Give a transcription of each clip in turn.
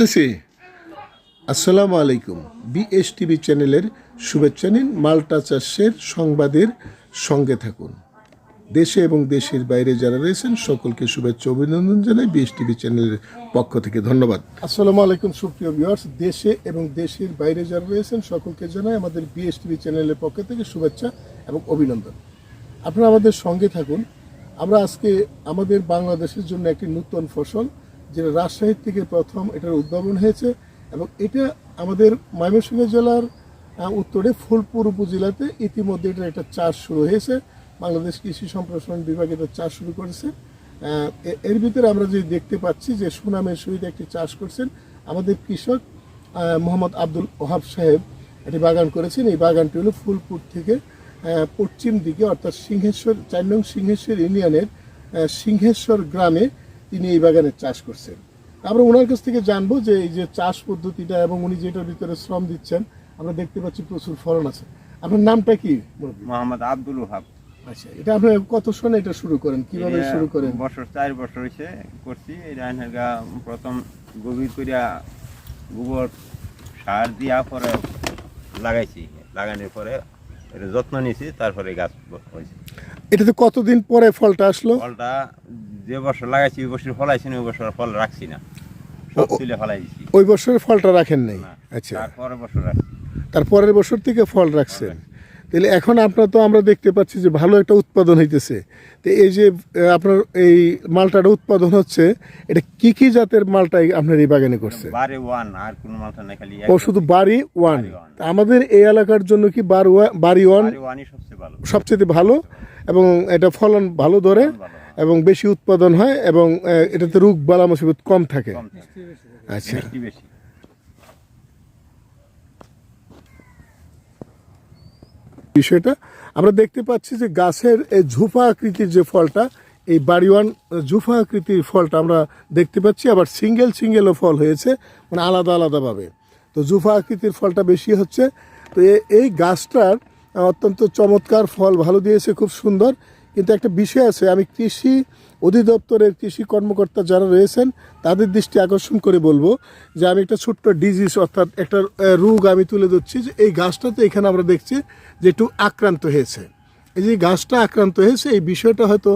আসতেছি। আসসালামু আলাইকুম। বিএস টিভি চ্যানেলের শুভেচ্ছা নিন মাল্টা চাষের সংবাদের সঙ্গে থাকুন। দেশে এবং দেশের বাইরে যারা রয়েছেন, সকলকে শুভেচ্ছা অভিনন্দন জানাই বিএস টিভি চ্যানেলের পক্ষ থেকে ধন্যবাদ। আসসালামু আলাইকুম সুপ্রিয় ভিউয়ার্স, দেশে এবং দেশের বাইরে যারা রয়েছেন, সকলকে জানাই আমাদের বিএস টিভি চ্যানেলের পক্ষ থেকে শুভেচ্ছা এবং অভিনন্দন। আপনারা আমাদের সঙ্গে থাকুন। আমরা আজকে আমাদের বাংলাদেশের জন্য একটি নতুন ফসল যেটা রাজশাহী থেকে প্রথম এটার উদ্ভাবন হয়েছে এবং এটা আমাদের ময়মনসিংহ জেলার উত্তরে ফুলপুর উপজেলাতে ইতিমধ্যে এটা একটা চাষ শুরু হয়েছে। বাংলাদেশ কৃষি সম্প্রসারণ বিভাগ এটা চাষ শুরু করেছে। এর ভিতরে আমরা যে দেখতে পাচ্ছি যে সুনামের সহিত একটি চাষ করছেন আমাদের কৃষক মোহাম্মদ আব্দুল ওহাব সাহেব। একটি বাগান করেছেন। এই বাগানটি হলো ফুলপুর থেকে পশ্চিম দিকে অর্থাৎ সিংহেশ্বর, চার নং সিংহেশ্বর ইউনিয়নের সিংহেশ্বর গ্রামে তিনি এই বাগানের চাষ করছেন। আমরা ওনার কাছ থেকে জানব যে এই যে চাষ পদ্ধতিটা এবং উনি যেটার ভিতরে শ্রম দিচ্ছেন আমরা দেখতে পাচ্ছি প্রচুর ফলন আছে। আপনার নামটা কি? মোহাম্মদ আব্দুল ওহাব। আচ্ছা এটা আপনি কত সনে এটা শুরু করেন? কীভাবে শুরু করেন? বছর চার বছর হয়েছে করছি। এটা হেনগা প্রথম গভীর করিয়া গোবর সার দিয়া পরে লাগাইছি। লাগানোর পরে এটা যত্ন নিয়েছি তারপরে গাছ হয়েছে এটাতে কতদিন পরে ফলটা আসলো? ফলটা যে বছর লাগাইছি ওই বছর ফলাইছি না ওই বছর ফল রাখছি না। সব তুলে ফলাই ওই বছর ফলটা রাখেন নাই? আচ্ছা। তারপরে বছর তার পরের বছর থেকে ফল রাখছেন। তাহলে এখন আপনার তো আমরা দেখতে পাচ্ছি যে ভালো একটা উৎপাদন হইতেছে। তো এই যে আপনার এই মালটাটা উৎপাদন হচ্ছে এটা কি কি জাতের মালটা আপনার এই বাগানে করছে? বারে ওয়ান আর কোনো মালটা নাই খালি ও শুধু বাড়ি ওয়ান? আমাদের এই এলাকার জন্য কি বারো বাড়ি ওয়ান সবচেয়ে ভালো। সবচেয়ে ভালো? এবং এটা ফলন ভালো ধরে এবং বেশি উৎপাদন হয় এবং এটাতে রোগ বালা মুসিবত কম থাকে। আচ্ছা। বিষয়টা আমরা দেখতে পাচ্ছি যে গাছের এই ঝুফা আকৃতির যে ফলটা এই বাড়িওয়ান ঝুফা আকৃতির ফলটা আমরা দেখতে পাচ্ছি আবার সিঙ্গেল সিঙ্গেলও ফল হয়েছে মানে আলাদা আলাদাভাবে। তো জুফা আকৃতির ফলটা বেশি হচ্ছে। তো এই গাছটার অত্যন্ত চমৎকার ফল, ভালো দিয়েছে, খুব সুন্দর। কিন্তু একটা বিষয় আছে, আমি কৃষি অধিদপ্তরের কৃষি কর্মকর্তা যারা রয়েছেন, তাদের দৃষ্টি আকর্ষণ করে বলব যে আমি একটা ছোট্ট ডিজিজ অর্থাৎ একটা রোগ আমি তুলে ধরছি যে এই গাছটাতে এখানে আমরা দেখছি যে একটু আক্রান্ত হয়েছে। এই যে গাছটা আক্রান্ত হয়েছে, এই বিষয়টা হয়তো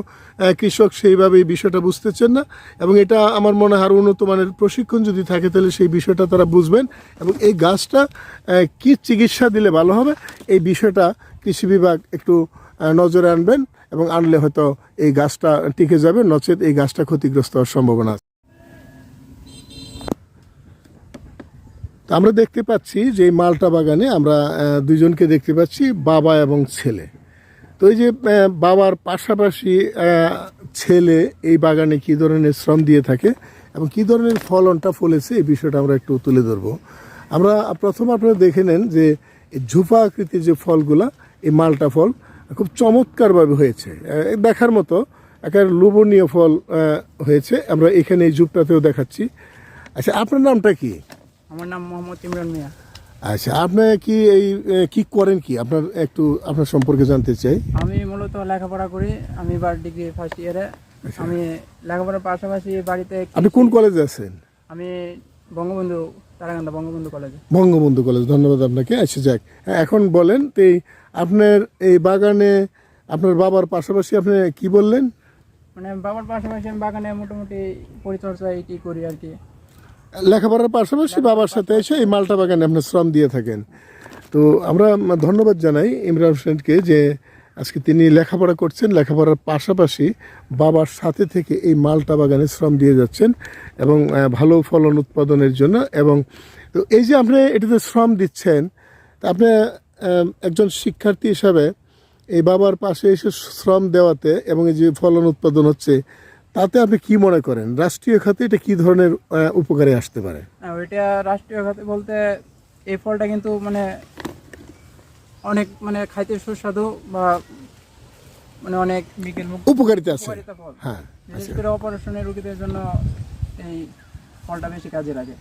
কৃষক সেইভাবে এই বিষয়টা বুঝতেছেন না এবং এটা আমার মনে হয় আরও উন্নত মানের প্রশিক্ষণ যদি থাকে তাহলে সেই বিষয়টা তারা বুঝবেন এবং এই গাছটা কি চিকিৎসা দিলে ভালো হবে এই বিষয়টা কৃষি বিভাগ একটু নজরে আনবেন এবং আনলে হয়তো এই গাছটা টিকে যাবে, নচেত এই গাছটা ক্ষতিগ্রস্ত হওয়ার সম্ভাবনা আছে। আমরা দেখতে পাচ্ছি যে মালটা বাগানে আমরা দুজনকে দেখতে পাচ্ছি, বাবা এবং ছেলে। তো এই যে বাবার পাশাপাশি ছেলে এই বাগানে কি ধরনের শ্রম দিয়ে থাকে এবং কি ধরনের ফলনটা ফলেছে, এই বিষয়টা আমরা একটু তুলে ধরবো। আমরা প্রথম আপনারা দেখে নেন যে ঝুপা আকৃতির যে ফলগুলা, এই মালটা ফল খুব চমৎকারভাবে হয়েছে। দেখার মতো একটা লোভনীয় ফল হয়েছে। আমরা এখানে এই ঝুপটাতেও দেখাচ্ছি। আচ্ছা আপনার নামটা কি? আমার নাম মোহাম্মদ ইমরান মিয়া। আচ্ছা আপনি কি এই কি করেন কি? আপনার একটু আপনার সম্পর্কে জানতে চাই। আমি মূলত লেখাপড়া করি। আমি এবার ডিগ্রি ফার্স্ট ইয়ারে আমি লেখাপড়ার পাশাপাশি বাড়িতে আপনি কোন কলেজে আছেন? আমি বঙ্গবন্ধু তারাকান্দা বঙ্গবন্ধু কলেজে বঙ্গবন্ধু কলেজ ধন্যবাদ আপনাকে। আচ্ছা যাক এখন বলেন তো এই আপনার এই বাগানে আপনার বাবার পাশাপাশি আপনি কি বললেন? মানে বাবার পাশাপাশি আমি বাগানে মোটামুটি পরিচর্যা এটি করি আর কি। লেখাপড়ার পাশাপাশি বাবার সাথে এসে এই মালটা বাগানে আপনার শ্রম দিয়ে থাকেন। তো আমরা ধন্যবাদ জানাই ইমরান হোসেনকে যে আজকে তিনি লেখাপড়া করছেন, লেখাপড়ার পাশাপাশি বাবার সাথে থেকে এই মালটা বাগানে শ্রম দিয়ে যাচ্ছেন এবং ভালো ফলন উৎপাদনের জন্য এবং তো এই যে আপনি এটাতে শ্রম দিচ্ছেন, তা আপনি একজন শিক্ষার্থী হিসাবে এই বাবার পাশে এসে শ্রম দেওয়াতে এবং এই যে ফলন উৎপাদন হচ্ছে তাতে আপনি কি মনে করেন? রাষ্ট্রীয় খাতে এটা কি ধরনের উপকারে আসতে পারে? ওইটা রাষ্ট্রীয় খাতে বলতে এই ফলটা কিন্তু মানে অনেক মানে খাইতে সুস্বাদু বা মানে অনেক বিকেল উপকারিতা আছে। হ্যাঁ বিশেষ করে অপারেশনের রোগীদের জন্য এই ফলটা বেশি কাজে লাগে।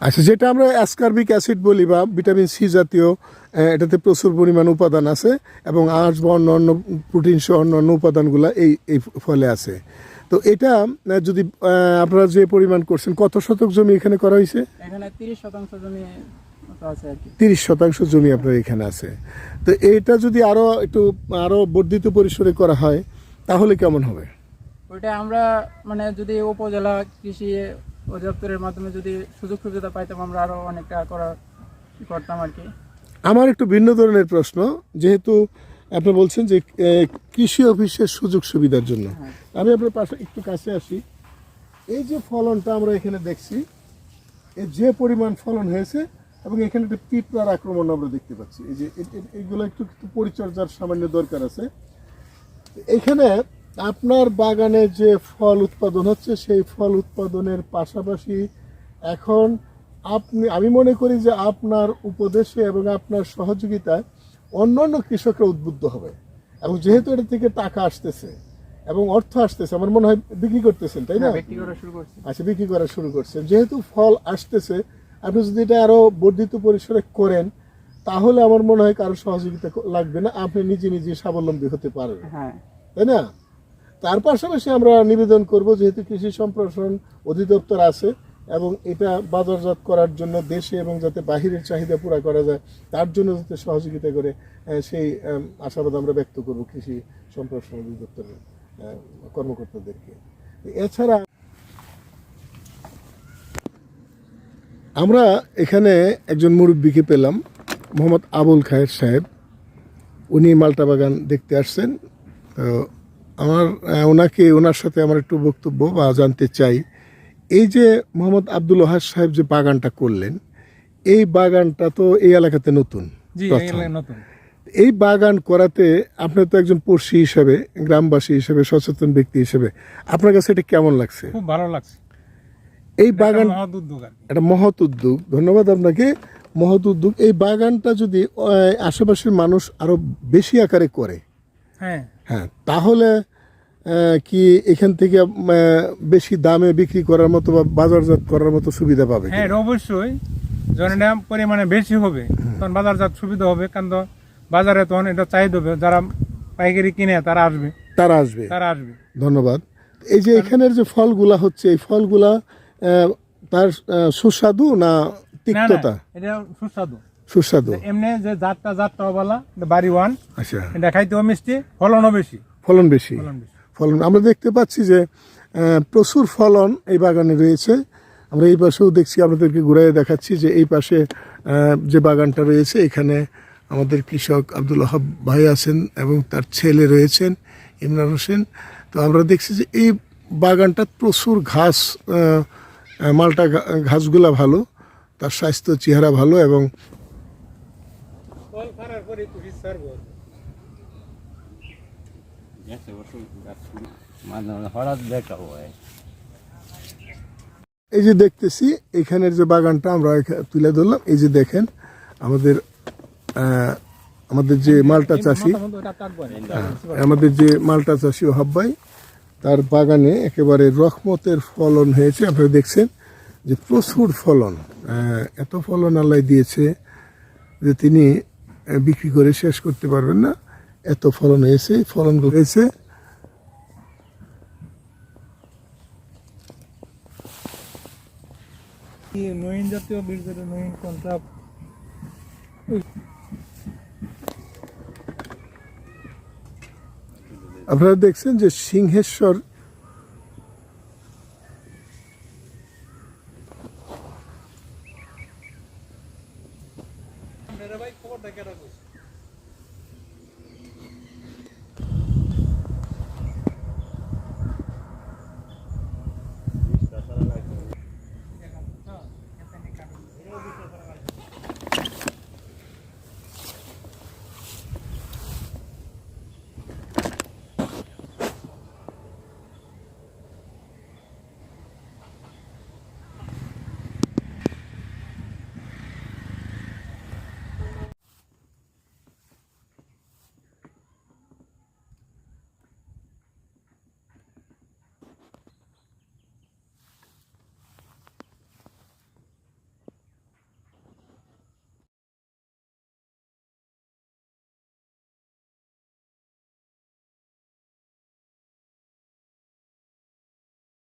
আচ্ছা যেটা আমরা অ্যাসকার্বিক অ্যাসিড বলি বা ভিটামিন সি জাতীয় আহ, এটাতে প্রচুর পরিমাণ উপাদান আছে এবং আঁশ বা অন্য অন্য প্রোটিন সহ অন্য অন্য উপাদানগুলো এই এই ফলে আছে। তো এটা যদি আপনারা যে পরিমাণ করছেন কত শতক জমি এখানে করা হয়েছে? এখানে তিরিশ শতাংশ জমি তিরিশ শতাংশ জমি আপনার এখানে আছে। তো এটা যদি আরও একটু আরও বর্ধিত পরিসরে করা হয় তাহলে কেমন হবে? ওইটা আমরা মানে যদি উপজেলা কৃষি অধিদপ্তরের মাধ্যমে যদি সুযোগ সুবিধা পাইতাম আমরা আরও অনেকটা করার করতাম আর কি। আমার একটু ভিন্ন ধরনের প্রশ্ন যেহেতু আপনি বলছেন যে কৃষি অফিসের সুযোগ সুবিধার জন্য। আমি আপনার পাশে একটু কাছে আসি। এই যে ফলনটা আমরা এখানে দেখছি এর যে পরিমাণ ফলন হয়েছে এবং এখানে একটা পিঁপড়ার আক্রমণ আমরা দেখতে পাচ্ছি। এই যে এগুলো একটু একটু পরিচর্যার সামান্য দরকার আছে। এখানে আপনার বাগানে যে ফল উৎপাদন হচ্ছে সেই ফল উৎপাদনের পাশাপাশি এখন আপনি আমি মনে করি যে আপনার উপদেশে এবং আপনার সহযোগিতায় অন্যান্য কৃষকরা উদ্বুদ্ধ হবে। এবং যেহেতু এটা থেকে টাকা আসতেছে এবং অর্থ আসতেছে আমার মনে হয় বিক্রি করতেছেন তাই না? হ্যাঁ, বিক্রি করা শুরু আচ্ছা বিক্রি করা শুরু করছেন যেহেতু ফল আসতেছে আপনি যদি এটা আরও বর্ধিত পরিসরে করেন তাহলে আমার মনে হয় কারও সহযোগিতা লাগবে না। আপনি নিজে নিজে স্বাবলম্বী হতে পারবেন। হ্যাঁ। তাই না? তার পাশাপাশি আমরা নিবেদন করব যেহেতু কৃষি সম্প্রসারণ অধিদপ্তর আছে এবং এটা বাজারজাত করার জন্য দেশে এবং যাতে বাহিরের চাহিদা পুরা করা যায়, তার জন্য যাতে সহযোগিতা করে সেই আশাবাদ আমরা ব্যক্ত করব কৃষি সম্প্রসারণ অধিদপ্তরের কর্মকর্তাদেরকে। এছাড়া আমরা এখানে একজন মুরব্বীকে পেলাম, মোহাম্মদ আবুল খায়ের সাহেব। উনি মালটা বাগান দেখতে আসছেন। তো আমার ওনাকে, ওনার সাথে আমার একটু বক্তব্য বা জানতে চাই। এই যে মোহাম্মদ আব্দুল ওহাজ সাহেব যে বাগানটা করলেন এই বাগানটা তো এই এলাকাতে নতুন এই বাগান করাতে আপনি তো একজন পড়শি হিসেবে গ্রামবাসী হিসেবে সচেতন ব্যক্তি হিসেবে আপনার কাছে এটা কেমন লাগছে? খুব ভালো লাগছে। এই বাগান। একটা মহৎ উদ্যোগ। ধন্যবাদ আপনাকে। মহৎ উদ্যোগ। এই বাগানটা যদি আশেপাশের মানুষ আরও বেশি আকারে করে হ্যাঁ। হ্যাঁ তাহলে কি এখান থেকে বেশি দামে বিক্রি করার মতো বা বাজারজাত করার মতো সুবিধা পাবে হ্যাঁ অবশ্যই। যখন এটা পরিমাণে বেশি হবে তখন বাজারজাত সুবিধা হবে কারণ তো বাজারে তখন এটা চাহিদা হবে যারা পাইকারি কিনে তারা আসবে। তারা আসবে। তারা আসবে। ধন্যবাদ। এই যে এখানের যে ফলগুলা হচ্ছে এই ফলগুলা তার সুস্বাদু না না তিক্ততা? এটা সুস্বাদু। সুস্বাদু। এমনি যে জাতটা জাতটা বলা বাড়ি ওয়ান। আচ্ছা। এটা খাইতেও মিষ্টি ফলনও বেশি। ফলন বেশি। ফলন বেশি। ফলন। আমরা দেখতে পাচ্ছি যে প্রচুর ফলন এই বাগানে রয়েছে। আমরা এই পাশেও দেখছি, আপনাদেরকে ঘুরাই দেখাচ্ছি যে এই পাশে যে বাগানটা রয়েছে, এখানে আমাদের কৃষক আব্দুল ওহাব ভাই আছেন এবং তার ছেলে রয়েছেন, ইমরান হোসেন। তো আমরা দেখছি যে এই বাগানটা প্রচুর ঘাস মালটা ঘাসগুলা ভালো, তার স্বাস্থ্য, চেহারা ভালো এবং ফল ফারার পরে খুশি সারবো এই যে দেখতেছি, এখানের যে বাগানটা আমরা তুলে ধরলাম, এই যে দেখেন, আমাদের আমাদের যে মালটা চাষি আমাদের যে মালটা চাষি হাব্বাই তার বাগানে একেবারে রহমতের ফলন হয়েছে। আপনারা দেখছেন যে প্রচুর ফলন এত ফলন আল্লাহ দিয়েছে যে তিনি বিক্রি করে শেষ করতে পারবেন না। এত ফলন হয়েছে ফলন হয়েছে। নয়ন জাতীয় বীজ যেটা নয়ন কোনটা? আপনারা দেখছেন যে সিংহেশ্বর ভাই খবরটা কেটে